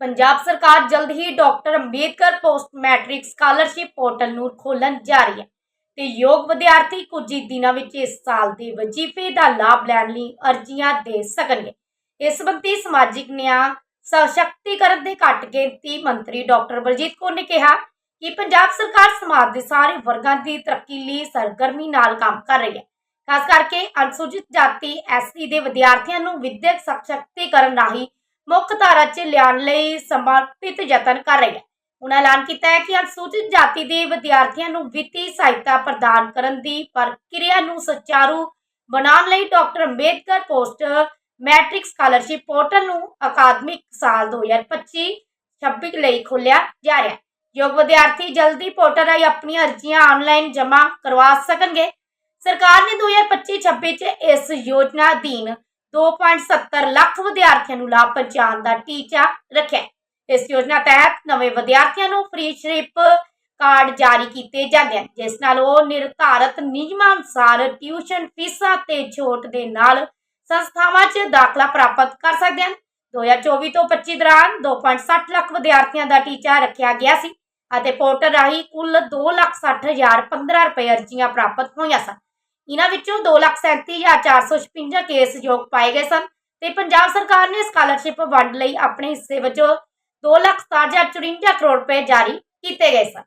ਪੰਜਾਬ ਸਰਕਾਰ ਜਲਦ ਹੀ doctor Ambedkar post matric scholarship portal ਨੂੰ ਖੋਲ੍ਹਣ ਜਾ ਰਹੀ ਹੈ ਤੇ ਯੋਗ ਵਿਦਿਆਰਥੀ ਕੁਝ ਦਿਨਾਂ ਵਿੱਚ ਇਸ ਸਾਲ ਦੇ ਵਜ਼ੀਫੇ ਦਾ ਲਾਭ ਲੈਣ ਲਈ ਅਰਜ਼ੀਆਂ ਦੇ ਸਕਣਗੇ। ਇਸ ਸੰਬੰਧੀ ਸਮਾਜਿਕ ਨਿਆਂ, ਸਸ਼ਕਤੀਕਰਨ ਦੇ ਘੱਟ ਗਿਣਤੀ ਮੰਤਰੀ ਡਾਕਟਰ ਬਲਜੀਤ ਕੌਰ ਨੇ ਕਿਹਾ ਕਿ ਪੰਜਾਬ ਸਰਕਾਰ ਸਮਾਜ ਦੇ ਸਾਰੇ ਵਰਗਾਂ ਦੀ ਤਰੱਕੀ ਲਈ ਸਰਗਰਮੀ ਨਾਲ ਕੰਮ ਕਰ ਰਹੀ ਹੈ। ਖਾਸ ਕਰਕੇ ਅਨੁਸੂਚਿਤ ਜਾਤੀ ਐਸਸੀ ਦੇ ਵਿਦਿਆਰਥੀਆਂ ਨੂੰ ਵਿਦਿਅਕ ਸਸ਼ਕਤੀਕਰਨ ਰਾਹੀਂ ਮੁੱਖ ਧਾਰਾ 'ਚ ਲਿਆਉਣ ਲਈ ਸਮਰਪਿਤ ਯਤਨ ਕਰ ਰਹੀ ਹੈ। ਉਹਨਾਂ ਐਲਾਨ ਕੀਤਾ ਹੈ ਕਿ ਅਨੁਸੂਚਿਤ ਜਾਤੀ ਦੇ ਵਿਦਿਆਰਥੀਆਂ ਨੂੰ ਵਿੱਤੀ ਸਹਾਇਤਾ ਪ੍ਰਦਾਨ ਕਰਨ ਦੀ ਪ੍ਰਕਿਰਿਆ ਨੂੰ ਸੁਚਾਰੂ ਬਣਾਉਣ ਲਈ doctor Ambedkar post matric scholarship portal ਨੂੰ ਅਕਾਦਮਿਕ ਸਾਲ 2025-26 ਲਈ ਖੋਲਿਆ ਜਾ ਰਿਹਾ ਹੈ। ਯੋਗ ਵਿਦਿਆਰਥੀ ਜਲਦੀ ਪੋਰਟਲ ਰਾਹੀਂ ਆਪਣੀਆਂ ਅਰਜ਼ੀਆਂ ਆਨਲਾਈਨ ਜਮ੍ਹਾਂ ਕਰਵਾ ਸਕਣਗੇ। ਸਰਕਾਰ ਨੇ 2025-26 ਚ ਇਸ ਯੋਜਨਾ ਅਧੀਨ 2.70 ਲੱਖ ਵਿਦਿਆਰਥੀਆਂ ਨੂੰ ਲਾਭ ਪਹੁੰਚਾਉਣ ਦਾ ਟੀਚਾ ਰੱਖਿਆ। ਇਸ ਯੋਜਨਾ ਤਹਿਤ ਨਵੇਂ ਵਿਦਿਆਰਥੀਆਂ ਨੂੰ ਫ੍ਰੀ ਸ਼ਿਪ ਕਾਰਡ ਜਾਰੀ ਕੀਤੇ ਜਾਂਦੇ ਹਨ ਜਿਸ ਨਾਲ ਉਹ ਨਿਰਧਾਰਤ ਨਿਯਮਾਂ ਅਨੁਸਾਰ ਟਿਊਸ਼ਨ ਫੀਸਾਂ ਤੇ ਛੋਟ ਦੇ ਨਾਲ ਸੰਸਥਾਵਾਂ 'ਚ ਦਾਖਲਾ ਪ੍ਰਾਪਤ ਕਰ ਸਕਦੇ ਹਨ। 2024 ਤੋਂ 25 ਦੌਰਾਨ 2.60 ਲੱਖ ਵਿਦਿਆਰਥੀਆਂ ਦਾ ਟੀਚਾ ਰੱਖਿਆ ਗਿਆ ਸੀ ਅਤੇ ਪੋਰਟਲ ਰਾਹੀਂ ਕੁੱਲ 2,60,015 ਰੁਪਏ ਅਰਜ਼ੀਆਂ ਪ੍ਰਾਪਤ ਹੋਈਆਂ ਸਨ। ਇਹਨਾਂ ਵਿੱਚੋਂ 2,37,456 ਕੇਸ ਯੋਗ ਪਾਏ ਗਏ ਸਨ ਤੇ ਪੰਜਾਬ ਸਰਕਾਰ ਨੇ ਸਕਾਲਰਸ਼ਿਪ ਵੰਡ ਲਈ ਆਪਣੇ ਹਿੱਸੇ ਵਜੋਂ 2,67,54 ਕਰੋੜ ਰੁਪਏ ਜਾਰੀ ਕੀਤੇ ਗਏ ਸਨ।